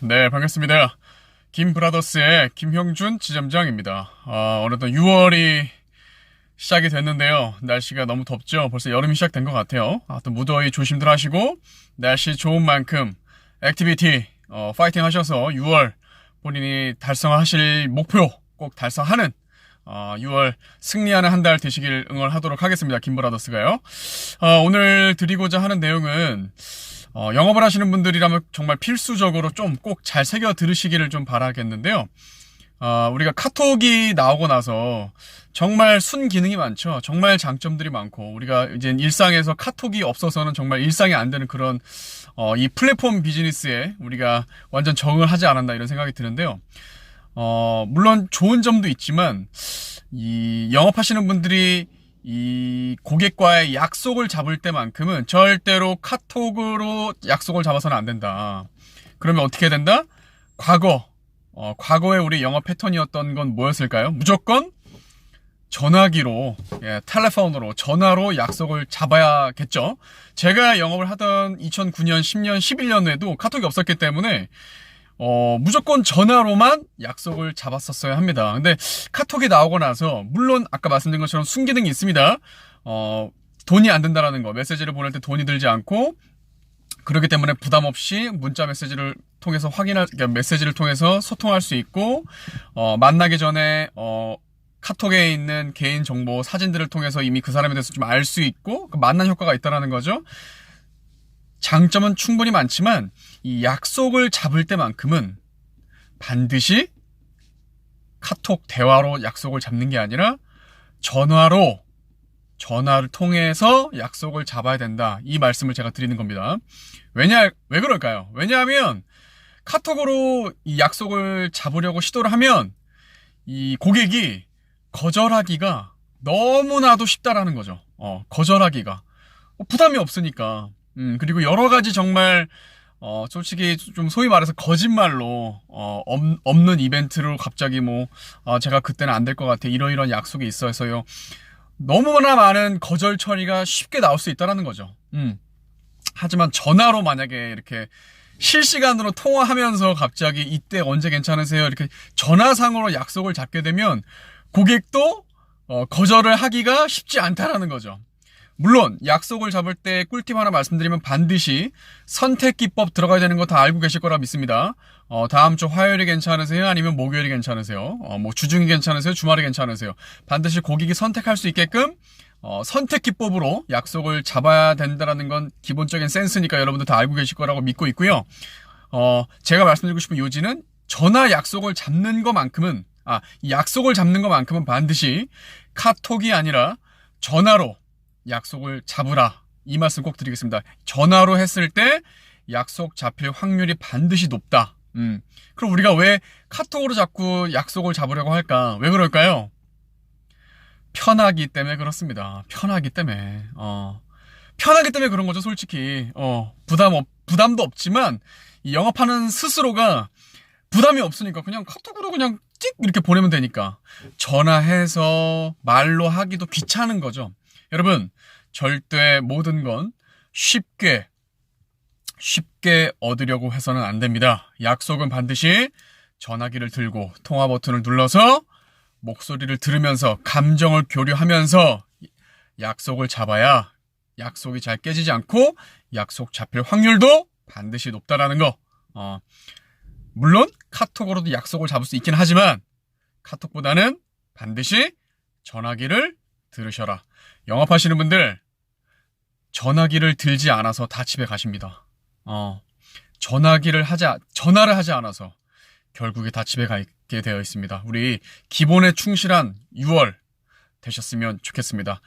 네, 반갑습니다. 김브라더스의 김형준 지점장입니다. 어, 어느덧 6월이 시작이 됐는데요. 날씨가 너무 덥죠? 벌써 여름이 시작된 것 같아요. 아, 또 무더위 조심들 하시고, 날씨 좋은 만큼 액티비티, 어, 파이팅 하셔서 6월 본인이 달성하실 목표 꼭 달성하는 어, 6월 승리하는 한 달 되시길 응원하도록 하겠습니다. 김브라더스가요. 어, 오늘 드리고자 하는 내용은 어, 영업을 하시는 분들이라면 정말 필수적으로 좀 꼭 잘 새겨 들으시기를 좀 바라겠는데요. 어, 우리가 카톡이 나오고 나서 정말 순 기능이 많죠. 정말 장점들이 많고 우리가 이제 일상에서 카톡이 없어서는 정말 일상이 안 되는 그런 어, 이 플랫폼 비즈니스에 우리가 완전 적응을 하지 않았나 이런 생각이 드는데요. 어, 물론 좋은 점도 있지만 이 영업하시는 분들이 이 고객과의 약속을 잡을 때만큼은 절대로 카톡으로 약속을 잡아서는 안 된다. 그러면 어떻게 된다? 과거, 어, 과거에 우리 영업 패턴이었던 건 뭐였을까요? 무조건 전화기로, 예, 텔레폰으로, 전화로 약속을 잡아야겠죠? 제가 영업을 하던 2009년, 10년, 11년에도 카톡이 없었기 때문에 어, 무조건 전화로만 약속을 잡았었어야 합니다. 근데 카톡이 나오고 나서, 물론 아까 말씀드린 것처럼 순기능이 있습니다. 어, 돈이 안 든다라는 거, 메시지를 보낼 때 돈이 들지 않고, 그렇기 때문에 부담 없이 문자 메시지를 통해서 확인할, 그러니까 메시지를 통해서 소통할 수 있고, 어, 만나기 전에, 어, 카톡에 있는 개인 정보, 사진들을 통해서 이미 그 사람에 대해서 좀 알 수 있고, 그 만난 효과가 있다라는 거죠. 장점은 충분히 많지만 이 약속을 잡을 때만큼은 반드시 카톡 대화로 약속을 잡는 게 아니라 전화로 전화를 통해서 약속을 잡아야 된다. 이 말씀을 제가 드리는 겁니다. 왜냐, 왜 그럴까요? 왜냐하면 카톡으로 이 약속을 잡으려고 시도를 하면 이 고객이 거절하기가 너무나도 쉽다라는 거죠. 어, 거절하기가. 어, 부담이 없으니까. 음, 그리고 여러 가지 정말, 어, 솔직히 좀 소위 말해서 거짓말로, 어, 없, 없는 이벤트로 갑자기 뭐, 아, 제가 그때는 안 될 것 같아. 이러이러한 약속이 있어서요. 너무나 많은 거절 처리가 쉽게 나올 수 있다라는 거죠. 음. 하지만 전화로 만약에 이렇게 실시간으로 통화하면서 갑자기 이때 언제 괜찮으세요? 이렇게 전화상으로 약속을 잡게 되면 고객도 어, 거절을 하기가 쉽지 않다라는 거죠. 물론 약속을 잡을 때 꿀팁 하나 말씀드리면 반드시 선택 기법 들어가야 되는 거 다 알고 계실 거라 믿습니다. 어, 다음 주 화요일이 괜찮으세요? 아니면 목요일이 괜찮으세요? 어, 뭐 주중이 괜찮으세요? 주말이 괜찮으세요? 반드시 고객이 선택할 수 있게끔 어, 선택 기법으로 약속을 잡아야 된다라는 건 기본적인 센스니까 여러분들 다 알고 계실 거라고 믿고 있고요. 어, 제가 말씀드리고 싶은 요지는 전화 약속을 잡는 것만큼은 아, 이 약속을 잡는 것만큼은 반드시 카톡이 아니라 전화로 약속을 잡으라. 이 말씀 꼭 드리겠습니다. 전화로 했을 때 약속 잡힐 확률이 반드시 높다. 음. 그럼 우리가 왜 카톡으로 자꾸 약속을 잡으려고 할까? 왜 그럴까요? 편하기 때문에 그렇습니다. 편하기 때문에. 어. 편하기 때문에 그런 거죠, 솔직히. 어. 부담 없, 부담도 없지만 이 영업하는 스스로가 부담이 없으니까 그냥 카톡으로 그냥 찍 이렇게 보내면 되니까 전화해서 말로 하기도 귀찮은 거죠. 여러분, 절대 모든 건 쉽게, 쉽게 얻으려고 해서는 안 됩니다. 약속은 반드시 전화기를 들고 통화 버튼을 눌러서 목소리를 들으면서 감정을 교류하면서 약속을 잡아야 약속이 잘 깨지지 않고 약속 잡힐 확률도 반드시 높다라는 거. 어, 물론 카톡으로도 약속을 잡을 수 있긴 하지만 카톡보다는 반드시 전화기를 들으셔라. 영업하시는 분들 전화기를 들지 않아서 다 집에 가십니다. 어, 전화기를 하지 전화를 하지 않아서 결국에 다 집에 가게 되어 있습니다. 우리 기본에 충실한 6월 되셨으면 좋겠습니다.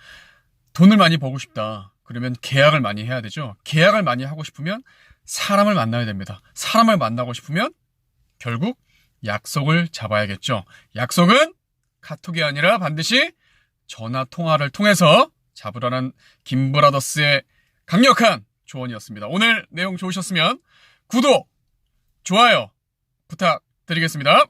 돈을 많이 벌고 싶다. 그러면 계약을 많이 해야 되죠. 계약을 많이 하고 싶으면 사람을 만나야 됩니다. 사람을 만나고 싶으면 결국 약속을 잡아야겠죠. 약속은 카톡이 아니라 반드시 전화 통화를 통해서 잡으라는 김브라더스의 강력한 조언이었습니다. 오늘 내용 좋으셨으면 구독, 좋아요 부탁드리겠습니다.